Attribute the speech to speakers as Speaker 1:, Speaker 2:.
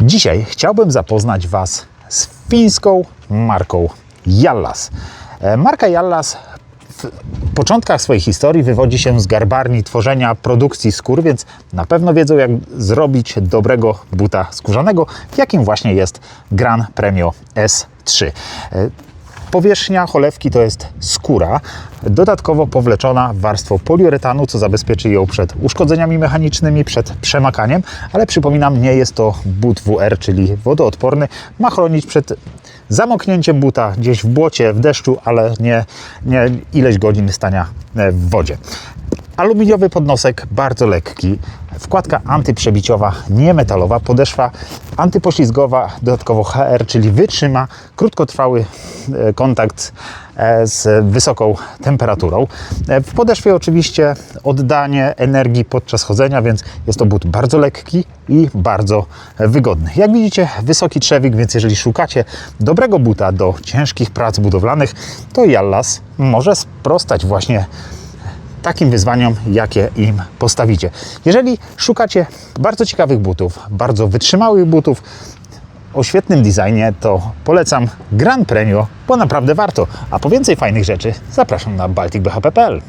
Speaker 1: Dzisiaj chciałbym zapoznać Was z fińską marką Jallas. E, Marka Jallas w początkach swojej historii wywodzi się z garbarni tworzenia produkcji skór, więc na pewno wiedzą, jak zrobić dobrego buta skórzanego, jakim właśnie jest Gran Premio S3. Powierzchnia cholewki to jest skóra, dodatkowo powleczona warstwą poliuretanu, co zabezpieczy ją przed uszkodzeniami mechanicznymi, przed przemakaniem, ale przypominam, nie jest to but WR, czyli wodoodporny. Ma chronić przed zamoknięciem buta gdzieś w błocie, w deszczu, ale nie, nie ileś godzin stania w wodzie. Aluminiowy podnosek, bardzo lekki. Wkładka antyprzebiciowa, niemetalowa. Podeszwa antypoślizgowa, dodatkowo HR, czyli wytrzyma krótkotrwały e, kontakt e, z wysoką temperaturą. E, W podeszwie oczywiście oddanie energii podczas chodzenia, więc jest to but bardzo lekki i bardzo wygodny. Jak widzicie, wysoki trzewik, więc jeżeli szukacie dobrego buta do ciężkich prac budowlanych, to Jallas może sprostać właśnie takim wyzwaniom, jakie im postawicie. Jeżeli szukacie bardzo ciekawych butów, bardzo wytrzymałych butów o świetnym designie, to polecam Gran Premio, bo naprawdę warto. A po więcej fajnych rzeczy zapraszam na balticbhp.pl.